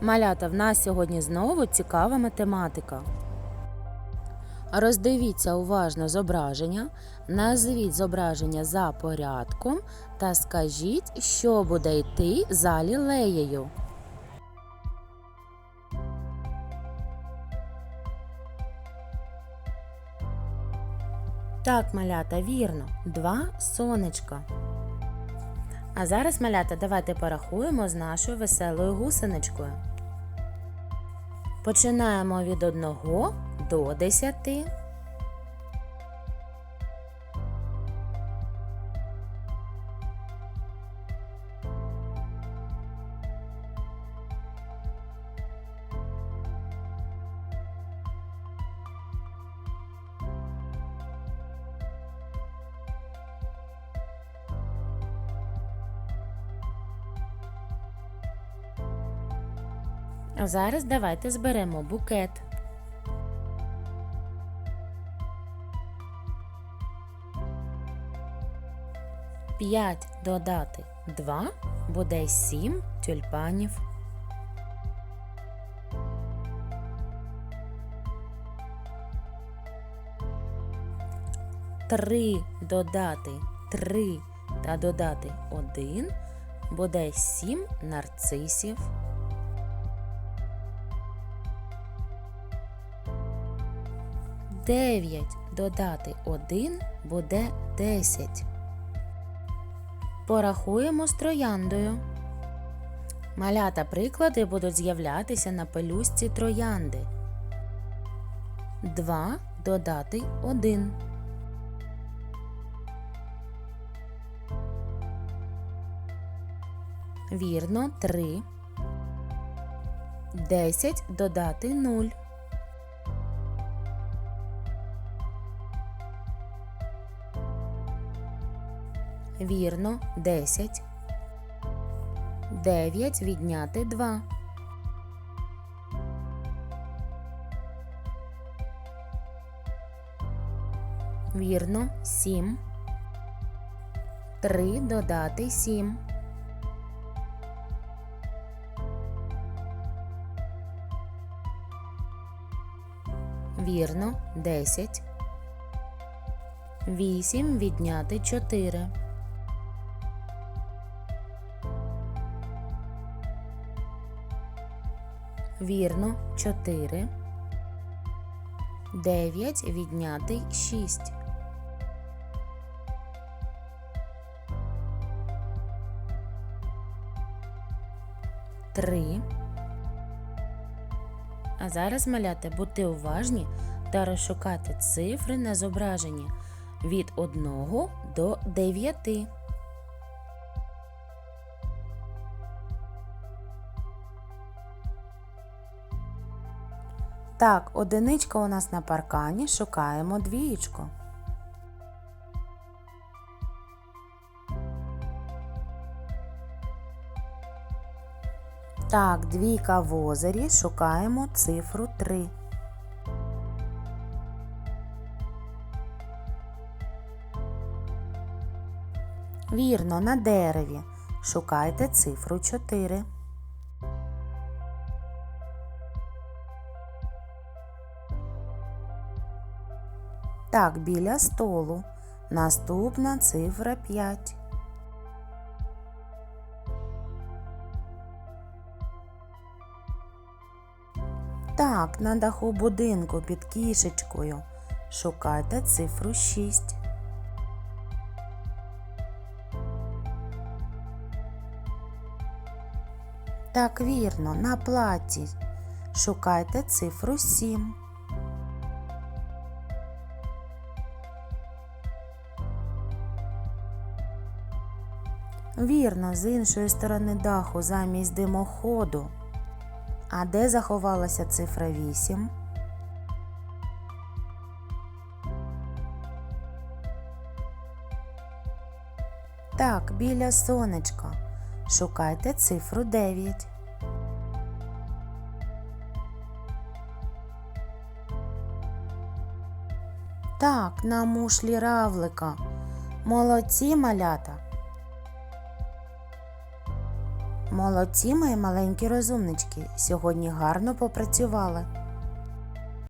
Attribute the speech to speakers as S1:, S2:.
S1: Малята, в нас сьогодні знову цікава математика. Роздивіться уважно зображення, назвіть зображення за порядком та скажіть, що буде йти за лілеєю. Так, малята, вірно. Два сонечка. А зараз, малята, давайте порахуємо з нашою веселою гусеничкою. Починаємо від 1 до 10. А зараз давайте зберемо букет. П'ять додати два буде сім тюльпанів. Три додати три та додати один буде сім нарцисів. Дев'ять додати один буде десять. Порахуємо з трояндою. Малята приклади будуть з'являтися на пелюстці троянди. Два додати один. Вірно, три. Десять додати нуль. Вірно, 10. 9 відняти 2. Вірно, 7. 3 додати 7. Вірно, 10. 8 відняти 4. Вірно, 4. 9 відняти 6. Три. А зараз маляти будьте уважні та розшукати цифри на зображенні від 1 до 9. Так, одиничка у нас на паркані, шукаємо двієчку. Так, двійка в озері, шукаємо цифру 3. Вірно, на дереві. Шукайте цифру 4. Так, біля столу. Наступна цифра 5. Так, на даху будинку під кішечкою. Шукайте цифру 6. Так, вірно, на платі. Шукайте цифру 7. Вірно, з іншої сторони даху замість димоходу. А де заховалася цифра 8? Так, біля сонечка. Шукайте цифру 9. Так, на мушлі равлика. Молодці малята. Молодці, мої маленькі розумнички. Сьогодні гарно попрацювали.